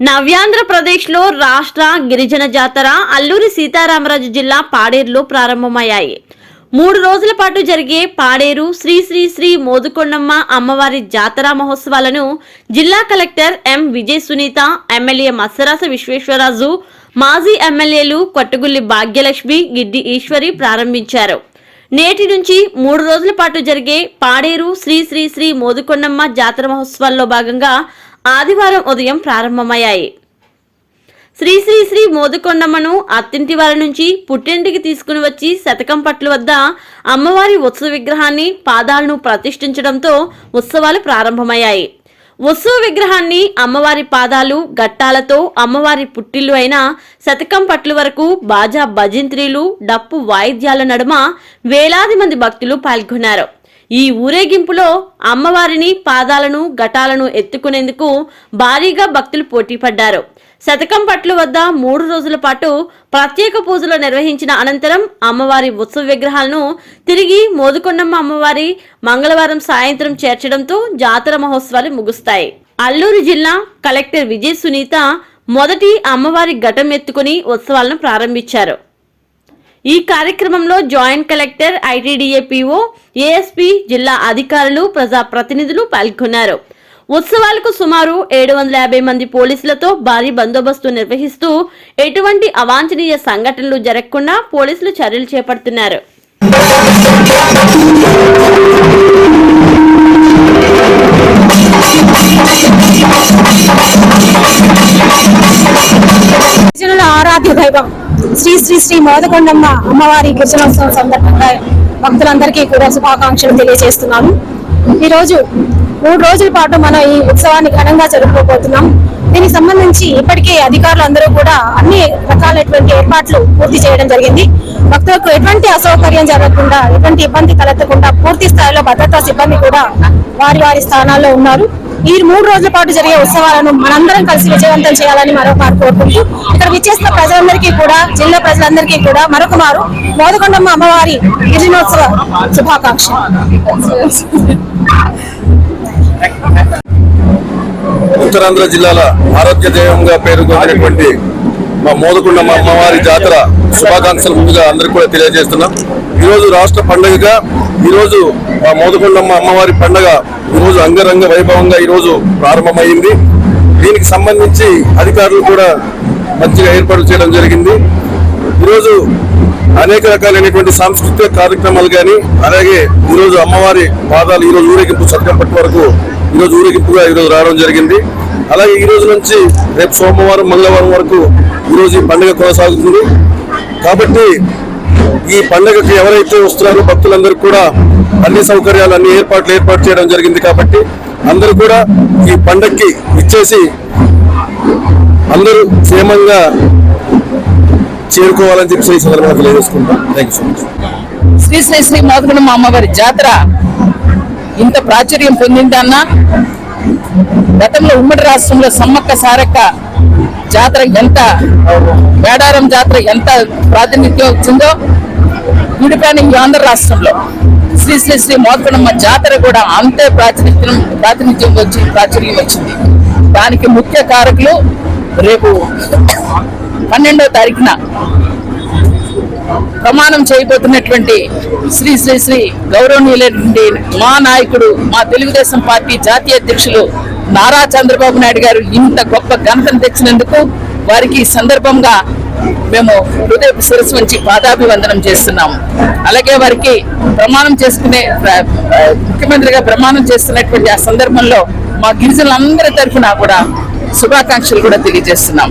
నవ్యాంధ్రప్రదేశ్లో రాష్ట్ర గిరిజన జాతర అల్లూరి సీతారామరాజు జిల్లా పాడేరులో ప్రారంభమయ్యాయి. మూడు రోజుల పాటు జరిగే పాడేరు శ్రీ శ్రీ శ్రీ మోదుకొండమ్మ అమ్మవారి జాతర మహోత్సవాలను జిల్లా collector M Vijay Sunitha MLA Matsarasa Visweswararaju మాజీ ఎమ్మెల్యేలు కొట్టగుల్లి భాగ్యలక్ష్మి గిడ్డి ఈశ్వరి ప్రారంభించారు. నేటి నుంచి మూడు రోజుల పాటు జరిగే పాడేరు శ్రీ శ్రీ శ్రీ మోదుకొండమ్మ జాతర మహోత్సవాల్లో భాగంగా ఆదివారం ఉదయం ప్రారంభమయ్యాయి. శ్రీ శ్రీ శ్రీ మోదుకొండమ్మను అత్తింటి వారి నుంచి పుట్టింటికి తీసుకుని వచ్చి శతకం పట్ల వద్ద అమ్మవారి ఉత్సవ విగ్రహాన్ని పాదాలను ప్రతిష్ఠించడంతో ఉత్సవాలు ప్రారంభమయ్యాయి. ఉత్సవ విగ్రహాన్ని అమ్మవారి పాదాలు గట్టాలతో అమ్మవారి పుట్టిల్లు అయిన శతకం పట్ల వరకు బాజా భజంత్రీలు డప్పు వాయిద్యాల నడుమ వేలాది మంది భక్తులు పాల్గొన్నారు. ఈ ఊరేగింపులో అమ్మవారిని పాదాలను ఘటాలను ఎత్తుకునేందుకు భారీగా భక్తులు పోటీపడ్డారు. శతకం పట్లు వద్ద మూడు రోజుల పాటు ప్రత్యేక పూజలు నిర్వహించిన అనంతరం అమ్మవారి ఉత్సవ విగ్రహాలను తిరిగి మోదుకొండమ్మ అమ్మవారి మంగళవారం సాయంత్రం చేర్చడంతో జాతర మహోత్సవాలు ముగుస్తాయి. అల్లూరు జిల్లా కలెక్టర్ విజయ్ సునీత మొదటి అమ్మవారి ఘటం ఎత్తుకుని ఉత్సవాలను ప్రారంభించారు. ఈ కార్యక్రమంలో joint collector ITDA PO ASP జిల్లా అధికారులు ప్రజాప్రతినిధులు పాల్గొన్నారు. ఉత్సవాలకు సుమారు ఏడు వందల యాభై మంది పోలీసులతో భారీ బందోబస్తు నిర్వహిస్తూ ఎటువంటి అవాంఛనీయ సంఘటనలు జరగకుండా పోలీసులు చర్యలు చేపడుతున్నారు. గిరిజనుల ఆరాధ్య దైవం శ్రీ శ్రీ శ్రీ మోదకొండమ్మ అమ్మవారి గిరిజనోత్సవం సందర్భంగా భక్తులందరికీ కూడా శుభాకాంక్షలు తెలియజేస్తున్నాను. ఈ రోజు మూడు రోజుల పాటు మనం ఈ ఉత్సవాన్ని ఘనంగా జరుపుకోబోతున్నాం. దీనికి సంబంధించి ఇప్పటికే అధికారులు అందరూ కూడా అన్ని రకాలైనటువంటి ఏర్పాట్లు పూర్తి చేయడం జరిగింది. భక్తులకు ఎటువంటి అసౌకర్యం జరగకుండా ఎటువంటి ఇబ్బంది తలెత్తకుండా పూర్తి స్థాయిలో భద్రతా సిబ్బంది కూడా వారి వారి స్థానాల్లో ఉన్నారు. ఈ మూడు రోజుల పాటు జరిగే ఉత్సవాలను మనందరం కలిసి విజయవంతం చేయాలని మరొకమారు కోరుకుంటూ ఇక్కడ విచ్చేసిన ప్రజలందరికీ కూడా జిల్లా ప్రజలందరికీ కూడా మరొక మారు మోదకొండమ్మ అమ్మవారి గిరిజనోత్సవ శుభాకాంక్ష ఉత్తరాంధ్ర జిల్లాల ఆరోగ్య దైవంగా పేరుకొన్నటువంటి మా మోదకొండమ్మ అమ్మవారి జాతర శుభాకాంక్షలు ముందుగా అందరికీ కూడా తెలియజేస్తున్నాం. ఈరోజు రాష్ట్ర పండుగగా ఈరోజు మా మోదకొండమ్మ అమ్మవారి పండుగ ఈరోజు అంగరంగ వైభవంగా ఈరోజు ప్రారంభమైంది. దీనికి సంబంధించి అధికారులు కూడా మంచిగా ఏర్పాటు చేయడం జరిగింది. ఈరోజు అనేక రకాలైనటువంటి సాంస్కృతిక కార్యక్రమాలు కానీ అలాగే ఈరోజు అమ్మవారి పాదాలు ఈరోజు ఊరేగింపు సత్కంపట్టి వరకు ఈరోజు ఊరేగింపుగా ఈరోజు రావడం జరిగింది. అలాగే ఈ రోజు నుంచి రేపు సోమవారం మంగళవారం వరకు ఈరోజు ఈ పండుగ కొనసాగుతుంది. కాబట్టి ఈ పండుగకి ఎవరైతే వస్తున్నారో భక్తులందరూ కూడా అన్ని సౌకర్యాలు అన్ని ఏర్పాట్లు ఏర్పాటు చేయడం జరిగింది కాబట్టి అందరూ కూడా ఈ పండగకి ఇచ్చేసి అందరూ క్షేమంగా చేరుకోవాలని చెప్పి ఈ సందర్భంగా తెలియజేసుకుంటాం thank you so much Shri Shri Shri Modagunamma అమ్మవారి జాతర ఇంత ప్రాచుర్యం పొందిందన్నా గతంలో ఉమ్మడి రాష్ట్రంలో సమ్మక్క సారక్క జాతర ఎంత మేడారం జాతర ఎంత ప్రాతినిధ్యం వచ్చిందో విడిపోయిన ఈ ఆంధ్ర రాష్ట్రంలో శ్రీ శ్రీ శ్రీ మోదగుణమ్మ జాతర కూడా అంతే ప్రాతినిధ్యం ప్రాతినిధ్యం వచ్చి ప్రాచుర్యం వచ్చింది. దానికి ముఖ్య కారకులు రేపు పన్నెండో తారీఖున ప్రమాణం చేయబోతున్నటువంటి శ్రీ శ్రీ శ్రీ గౌరవనీయులైనటువంటి మా నాయకుడు మా తెలుగుదేశం పార్టీ జాతీయ అధ్యక్షులు నారా చంద్రబాబు నాయుడు గారు ఇంత గొప్ప ఘనతను తెచ్చినందుకు వారికి ఈ సందర్భంగా మేము హృదయ శిరస్సు నుంచి పాదాభివందనం చేస్తున్నాము అలాగే వారికి ప్రమాణం చేసుకునే ముఖ్యమంత్రిగా ప్రమాణం చేస్తున్నటువంటి ఆ సందర్భంలో మా గిరిజనులందరి తరఫున కూడా శుభాకాంక్షలు కూడా తెలియజేస్తున్నాం.